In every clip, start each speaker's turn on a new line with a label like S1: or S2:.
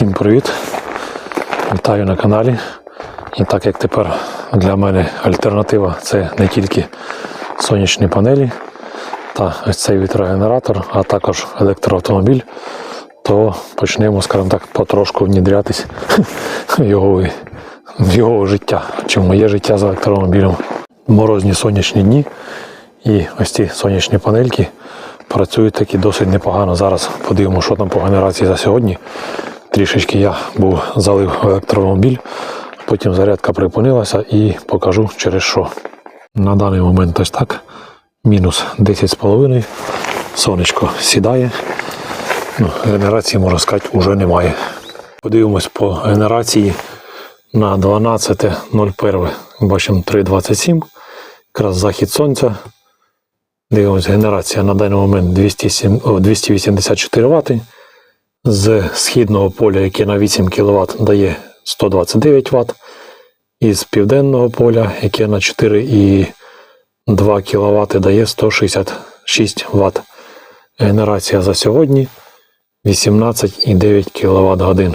S1: Всім привіт! Вітаю на каналі. І так як тепер для мене альтернатива це не тільки сонячні панелі та ось цей вітрогенератор, а також електроавтомобіль, то почнемо, скажімо так, потрошку внідрятись в його, в його життя, чи в моє життя з електромобілем. Морозні сонячні дні і ось ці сонячні панельки працюють таки досить непогано. Зараз подивимося, що там по генерації за сьогодні. Трішечки я був залив електромобіль, потім зарядка припинилася і покажу через що. На даний момент ось так. Мінус 10,5. Сонечко сідає. Ну, генерації, можна сказати, вже немає. Подивимось по генерації на 12.01. Бачимо 3,27. Якраз захід сонця. Дивимось, генерація на даний момент 207, 284 Вт. З східного поля, яке на 8 кВт дає 129 Вт. І з південного поля, яке на 4,2 кВт дає 166 Вт. Генерація за сьогодні 18,9 кВт годин.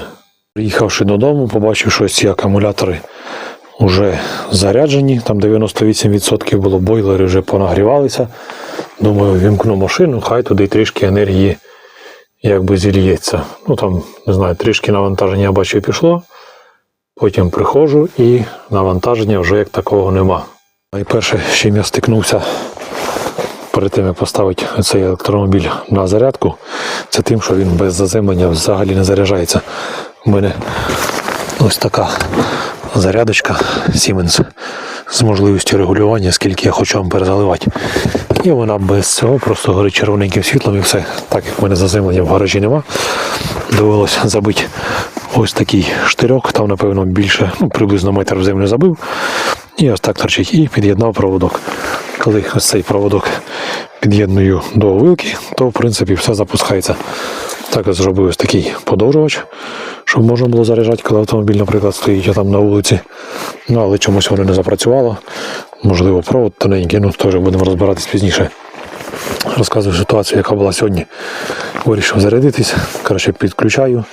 S1: Приїхавши додому, побачив, що ці акумулятори вже заряджені. Там 98% було бойлери вже понагрівалися. Думаю, вімкну машину, хай туди трішки енергії якби зільється. Ну там, не знаю, трішки навантаження я бачу пішло. Потім приходжу і навантаження вже як такого нема. Найперше, з чим я стикнувся перед тим, як поставити цей електромобіль на зарядку, це тим, що він без заземлення взагалі не заряджається. У мене ось така зарядочка Siemens з можливістю регулювання, скільки я хочу ампер заливати. І вона без цього просто горить червоненьким світлом і все. Так як в мене заземлення в гаражі нема, довелося забити ось такий штирьок, там, напевно, більше, ну, приблизно метр в землю забив. І ось так торчить. І під'єднав проводок. Коли ось цей проводок під'єдную до вилки, то в принципі все запускається. Так ось зробив ось такий подовжувач, щоб можна було заряджати, коли автомобіль, наприклад, стоїть там на вулиці. Ну, але чомусь воно не запрацювало. Можливо, провод тоненький, ну теж будемо розбиратись пізніше. Розказую ситуацію, яка була сьогодні. Вирішив зарядитись. Коротше, підключаю.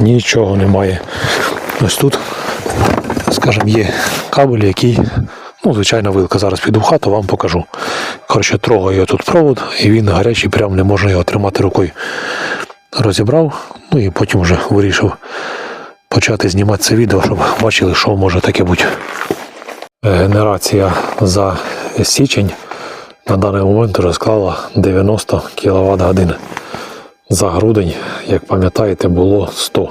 S1: Нічого немає. Ось тут, скажімо, є кабель, який, ну, звичайна вилка. Зараз піду в хату, вам покажу. Коротше, трогаю тут провод, і він гарячий, прям не можна його тримати рукою. Розібрав, ну і потім вже вирішив почати знімати це відео, щоб бачили, що може таке бути. Генерація за січень на даний момент вже склала 90 кВт годин. За грудень, як пам'ятаєте, було 100.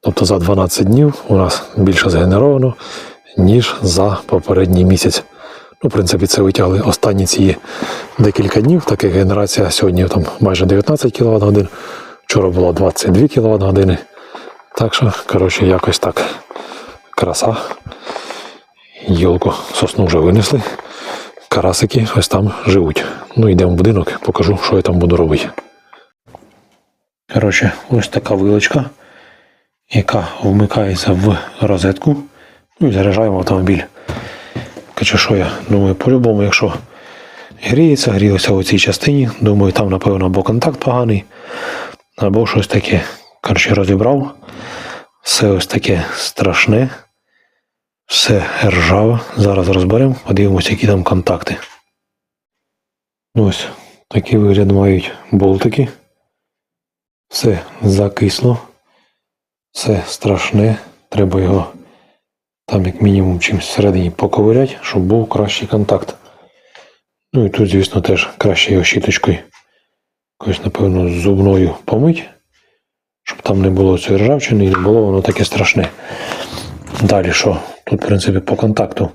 S1: Тобто за 12 днів у нас більше згенеровано, ніж за попередній місяць. Ну, в принципі, це витягли останні ці декілька днів, так як генерація сьогодні там майже 19 кВт годин, вчора було 22 кВт години. Так що, коротше, якось так. Краса. Йолку сосну вже винесли. Карасики ось там живуть. Ну, йдемо в будинок, покажу, що я там буду робити. Коротше, ось така вилочка, яка вмикається в розетку. Ну і заряджаємо автомобіль. Коротше, що я думаю, по-любому, якщо гріється, грілося в цій частині, думаю, там, напевно, або контакт поганий, або щось таке. Коротше, розібрав. Все ось таке страшне. Все ржаве. Зараз розберемо, подивимося, які там контакти. Ну, Ось такий вигляд мають болтики. Все закисло. Все страшне. Треба його там, як мінімум, чимось всередині поковиряти, щоб був кращий контакт. Ну і тут, звісно, теж краще його щіточкою. Якось, напевно, зубною помить, щоб там не було цієї ржавчини і не було воно таке страшне. Далі що? Тут, в принципі, по контакту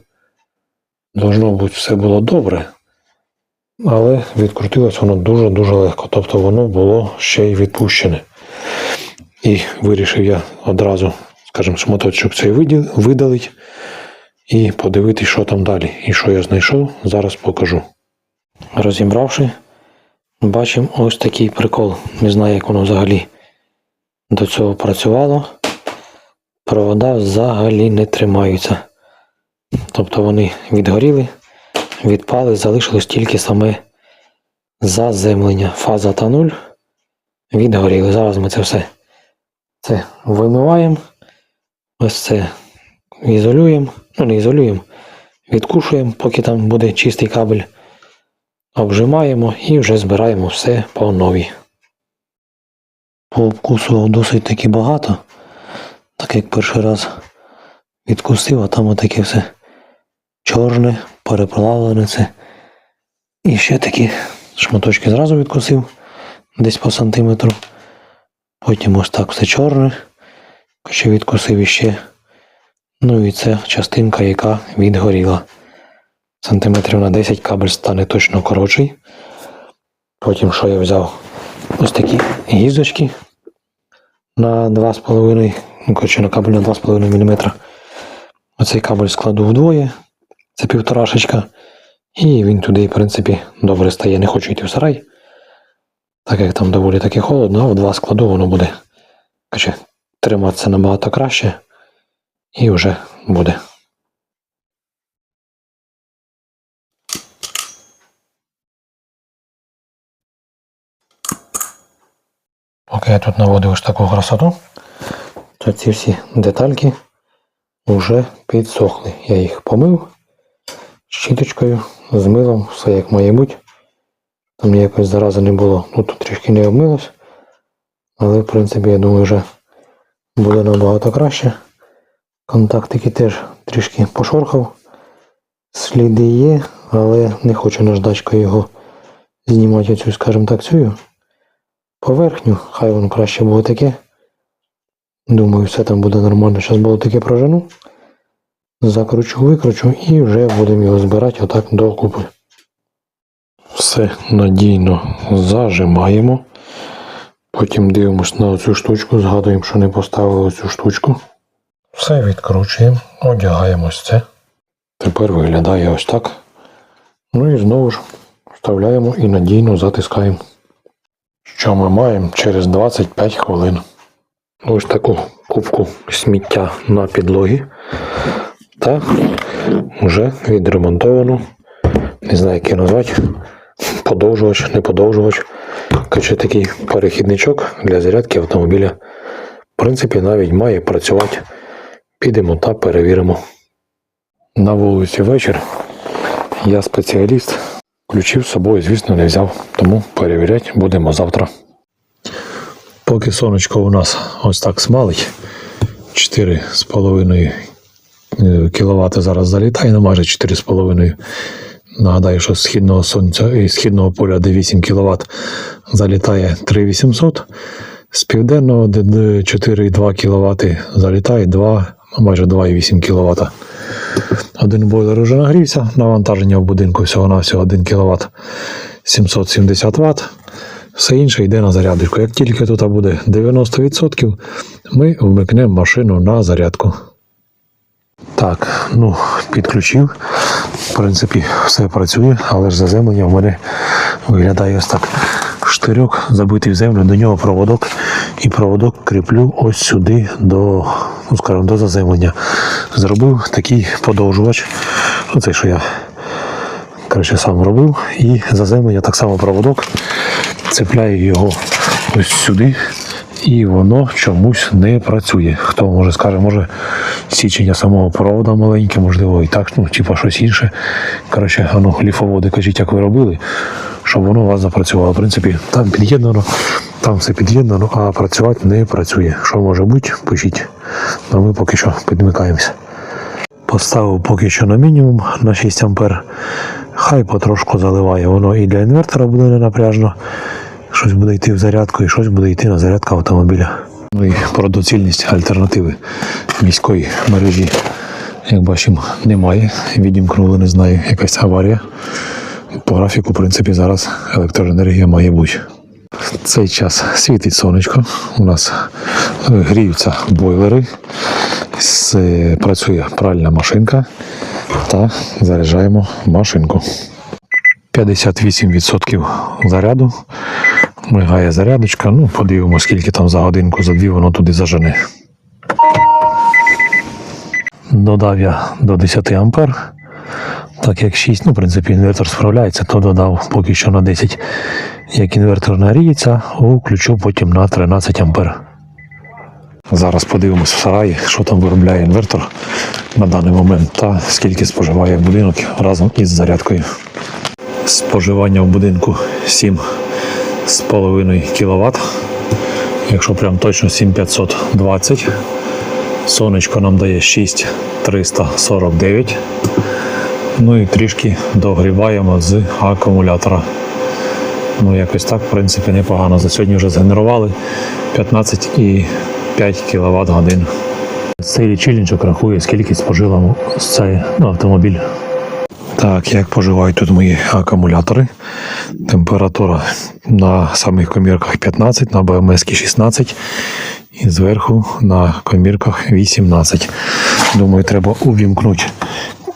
S1: должно бути все було добре. Але відкрутилось воно дуже-дуже легко. Тобто воно було ще й відпущене. І вирішив я одразу, скажімо, шматочок цей видалити і подивитися, що там далі. І що я знайшов, зараз покажу. Розібравши, бачимо ось такий прикол. Не знаю, як воно взагалі до цього працювало провода взагалі не тримаються. Тобто вони відгоріли, відпали, залишилось тільки саме заземлення. Фаза та нуль відгоріли. Зараз ми це все Це вимиваємо. Ось це ізолюємо. Ну, не ізолюємо. Відкушуємо, поки там буде чистий кабель. Обжимаємо і вже збираємо все по новій. Пообкусував досить таки багато. Так як перший раз відкусив, а там отаке все чорне, переплавлене це. І ще такі шматочки зразу відкусив десь по сантиметру. Потім ось так все чорне. Ще відкусив іще. Ну і це частинка, яка відгоріла. Сантиметрів на 10 кабель стане точно коротший. Потім що я взяв? Ось такі гіздочки на 2,5, ну, коротше, на кабель на 2,5 мм. Оцей кабель складу вдвоє, це півторашечка. І він туди, в принципі, добре стає. Не хочу йти в сарай. Так як там доволі таки холодно, а в два складу воно буде триматися набагато краще. І вже буде. Поки я тут наводив ось таку красоту, то ці всі детальки вже підсохли. Я їх помив щіточкою, з милом, все як має бути. Там ніякої зарази не було. Ну тут трішки не обмилось. Але в принципі я думаю вже буде набагато краще. Контактики теж трішки пошорхав. Сліди є, але не хочу наждачкою його знімати оцю, скажімо так, цю поверхню. Хай воно краще буде таке. Думаю, все там буде нормально. Зараз було таке прожену. Закручу, викручу і вже будемо його збирати отак докупи. Все надійно зажимаємо. Потім дивимось на цю штучку, згадуємо, що не поставили цю штучку. Все відкручуємо, одягаємо це. Тепер виглядає ось так. Ну і знову ж вставляємо і надійно затискаємо. Що ми маємо через 25 хвилин. Ось таку кубку сміття на підлогі. Та вже відремонтовано. Не знаю, як його назвати. Подовжувач, не подовжувач. Коротше, такий перехідничок для зарядки автомобіля. В принципі, навіть має працювати. Підемо та перевіримо. На вулиці вечір. Я спеціаліст. Ключів з собою, звісно, не взяв, тому перевіряти будемо завтра. Поки сонечко у нас ось так смалить, 4,5 кВт зараз залітає, ну майже 4,5. Нагадаю, що з східного сонця і східного поля, де 8 кВт, залітає 3800. З південного, де де 4,2 кВт, залітає 2, ну, майже 2,8 кВт. Один бойлер вже нагрівся, навантаження в будинку всього-навсього 1 кВт 770 Вт. Все інше йде на зарядку. Як тільки тут буде 90%, ми вмикнемо машину на зарядку. Так, ну, підключив. В принципі, все працює, але ж заземлення в мене виглядає ось так. Штирьок забитий в землю, до нього проводок. І проводок кріплю ось сюди до, ну, скажімо, до заземлення. Зробив такий подовжувач. Оцей, що я коротше, сам робив. І заземлення так само проводок. Цепляю його ось сюди. І воно чомусь не працює. Хто може скаже, може січення самого провода маленьке, можливо, і так, ну, типа щось інше. Коротше, воно ліфоводи, кажіть, як ви робили, щоб воно у вас запрацювало. В принципі, там під'єднано, там все під'єднано, а працювати не працює. Що може бути, пишіть. Ну, ми поки що підмикаємося. Поставив поки що на мінімум на 6 ампер. Хай потрошку заливає. Воно і для інвертора буде ненапряжно. Щось буде йти в зарядку і щось буде йти на зарядку автомобіля. Ну і про доцільність альтернативи міської мережі. Як бачимо, немає. Відімкнули, не знаю, якась аварія. По графіку, в принципі, зараз електроенергія має бути. В цей час світить сонечко. У нас е, гріються бойлери, працює пральна машинка та заряджаємо машинку. 58% заряду. Мигає зарядочка. Ну, подивимося, скільки там за годинку, за дві воно туди зажене. Додав я до 10 ампер. Так як 6, ну, в принципі, інвертор справляється, то додав поки що на 10. Як інвертор нагріється, включу потім на 13 ампер. Зараз подивимось в сараї, що там виробляє інвертор на даний момент та скільки споживає будинок разом із зарядкою. Споживання в будинку 7,5 кВт. Якщо прям точно 7520. Сонечко нам дає 6349. Ну і трішки догріваємо з акумулятора. Ну, якось так, в принципі, непогано. За сьогодні вже згенерували 15,5 кВт годин. Цей лічильничок рахує, скільки спожила цей ну, автомобіль. Так, як поживають тут мої акумулятори. Температура на самих комірках 15, на БМС 16 і зверху на комірках 18. Думаю, треба увімкнути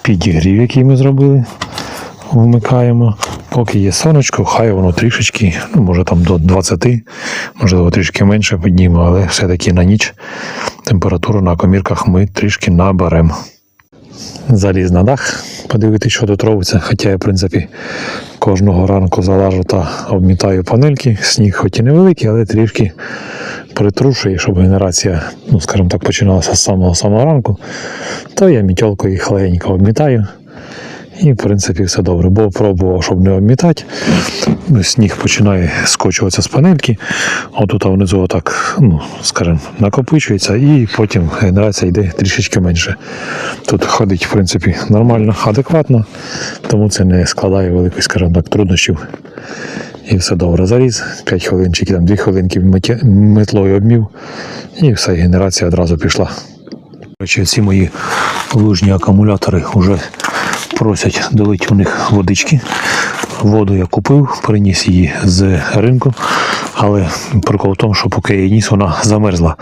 S1: підігрів, який ми зробили. Вмикаємо. Поки є сонечко, хай воно трішечки, ну може там до 20, можливо, трішки менше підніме, але все-таки на ніч температуру на комірках ми трішки наберемо. Заліз на дах, подивитися, що тут робиться. Хоча я, в принципі, кожного ранку залажу та обмітаю панельки. Сніг хоч і невеликий, але трішки притрушує, щоб генерація, ну скажімо так, починалася з самого самого ранку. То я мітьолкою їх легенько обмітаю. І, в принципі, все добре. Бо пробував, щоб не обмітати. Сніг починає скочуватися з панельки. Отут внизу отак, ну, скажімо, накопичується, і потім генерація йде трішечки менше. Тут ходить, в принципі, нормально, адекватно, тому це не складає великих, скажімо так, труднощів. І все добре. Заліз, 5 хвилин чи там 2 хвилинки метлою обмів, і все, генерація одразу пішла. Ці мої лужні акумулятори вже просять долити у них водички. Воду я купив, приніс її з ринку, але прикол в тому, що поки я її ніс, вона замерзла.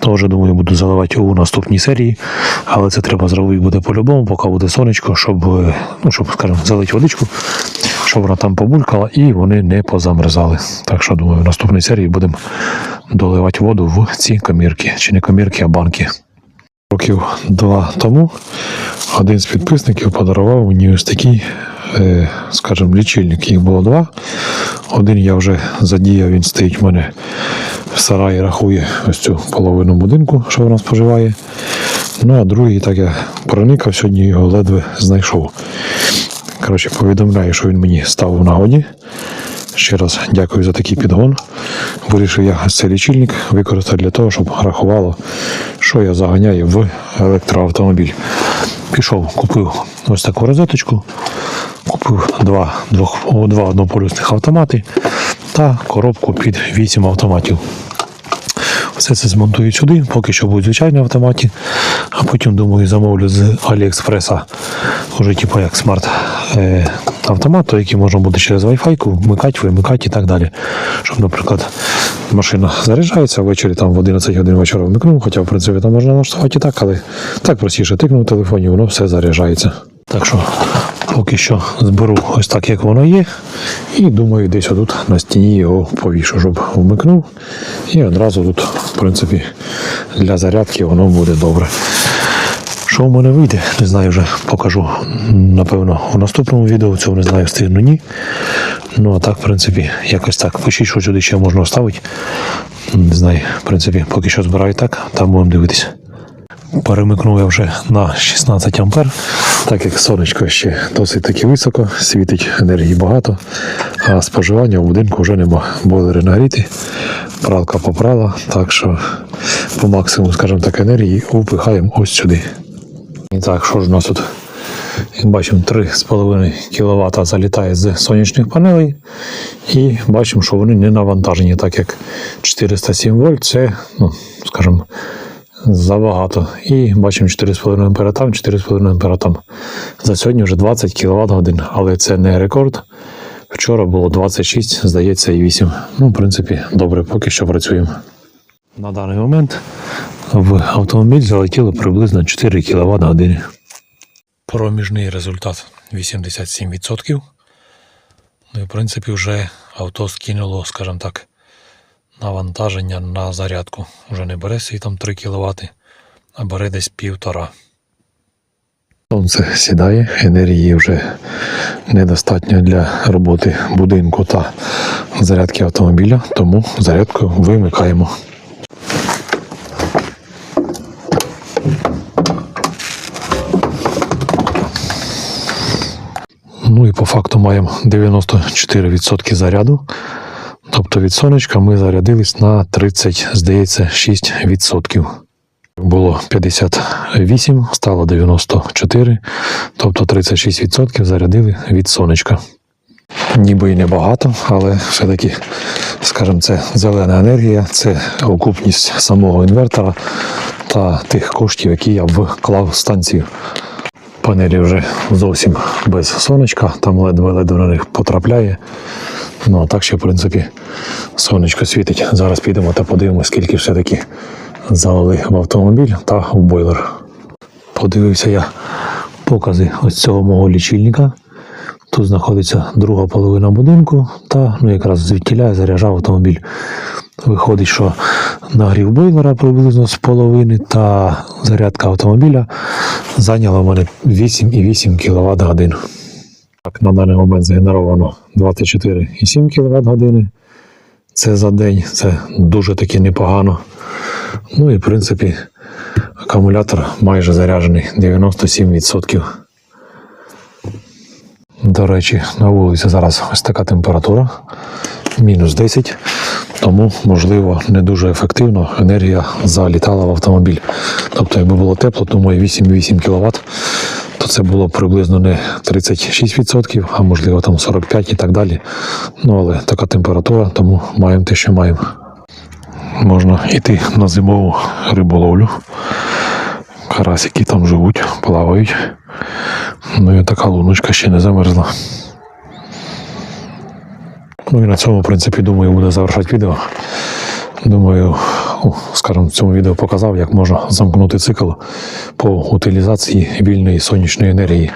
S1: Тож, думаю, буду заливати у наступній серії, але це треба зробити буде по-любому, поки буде сонечко, щоб, е, ну, щоб скажімо, залити водичку, щоб вона там побулькала і вони не позамерзали. Так що, думаю, в наступній серії будемо доливати воду в ці комірки. Чи не комірки, а банки. Років два тому один з підписників подарував мені ось такий, е, скажімо, лічильник. Їх було два. Один я вже задіяв, він стоїть в мене в сараї, рахує ось цю половину будинку, що вона споживає. Ну а другий, так я проникав, сьогодні його ледве знайшов. Коротше, повідомляю, що він мені став в нагоді. Ще раз дякую за такий підгон. Вирішив я цей лічильник використати для того, щоб рахувало, що я заганяю в електроавтомобіль. Пішов, купив ось таку розеточку, купив два, двох, два однополюсних автомати та коробку під 8 автоматів. Все це змонтую сюди, поки що будуть звичайні автоматі, а потім, думаю, замовлю з Аліекспреса уже типу як смарт е, автомат, то який можна буде через Wi-Fi вмикати, вимикати і так далі. Щоб, наприклад, машина заряджається ввечері там в 11 годин вечора вмикнув, хоча в принципі там можна налаштувати і так, але так простіше тикнув в телефоні, воно все заряджається. Так що поки що зберу ось так, як воно є. І думаю, десь отут на стіні його повішу, щоб вмикнув. І одразу тут, в принципі, для зарядки воно буде добре. Що в мене вийде, не знаю, вже покажу, напевно, у наступному відео. Цього не знаю, встигну ні. Ну, а так, в принципі, якось так. Пишіть, що сюди ще можна вставити. Не знаю, в принципі, поки що збираю так, там будемо дивитися. Перемикнув я вже на 16 ампер, так як сонечко ще досить таки високо, світить енергії багато, а споживання в будинку вже нема. Бойлери нагріті, пралка попрала, так що по максимуму, скажімо так, енергії впихаємо ось сюди. І так, що ж у нас тут? Як бачимо, 3,5 кВт залітає з сонячних панелей. І бачимо, що вони не навантажені, так як 407 вольт це, ну, скажімо, забагато. І бачимо 4,5 ампера там, 4,5 ампера там. За сьогодні вже 20 кВт годин, але це не рекорд. Вчора було 26, здається, і 8. Ну, в принципі, добре, поки що працюємо. На даний момент в автомобіль залетіло приблизно 4 кВт години. Проміжний результат 87%. Ну і в принципі вже авто скинуло, скажімо так, навантаження на зарядку. Уже не бере свій там 3 кВт, а бере десь півтора. Сонце сідає, енергії вже недостатньо для роботи будинку та зарядки автомобіля, тому зарядку вимикаємо. Ну і по факту маємо 94% заряду. Тобто від сонечка ми зарядились на 30, здається, 6%. Було 58, стало 94, тобто 36% зарядили від сонечка. Ніби і небагато, але все-таки, скажімо, це зелена енергія, це окупність самого інвертора та тих коштів, які я вклав в станцію. Панелі вже зовсім без сонечка, там ледве-ледве на них потрапляє. Ну, а так ще, в принципі, сонечко світить. Зараз підемо та подивимося, скільки все-таки залили в автомобіль та в бойлер. Подивився я покази ось цього мого лічильника. Тут знаходиться друга половина будинку, та ну, якраз звідтіля я заряджав автомобіль. Виходить, що нагрів бойлера приблизно з половини, та зарядка автомобіля зайняла в мене 8,8 кВт годин. Так, на даний момент згенеровано 24,7 кВт години. Це за день, це дуже таки непогано. Ну і в принципі акумулятор майже заряджений 97%. До речі, на вулиці зараз ось така температура, мінус 10, тому, можливо, не дуже ефективно енергія залітала в автомобіль. Тобто, якби було тепло, то моє 8,8 кВт, то це було приблизно не 36%, а можливо там 45 і так далі. Ну, але така температура, тому маємо те, що маємо. Можна йти на зимову риболовлю. Карасики там живуть, плавають. Ну і така луночка ще не замерзла. Ну і на цьому, в принципі, думаю, буде завершати відео. Думаю, скажімо, в цьому відео показав, як можна замкнути цикл по утилізації вільної сонячної енергії.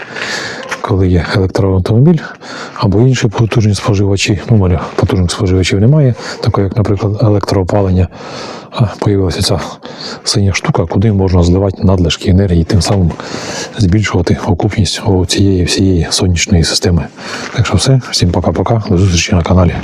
S1: Коли є електроавтомобіль або інші потужні споживачі, ну, мене потужних споживачів немає, такого як, наприклад, електроопалення, появилася ця синя штука, куди можна зливати надлишки енергії, тим самим збільшувати окупність у цієї всієї сонячної системи. Так що все, всім пока-пока, до зустрічі на каналі.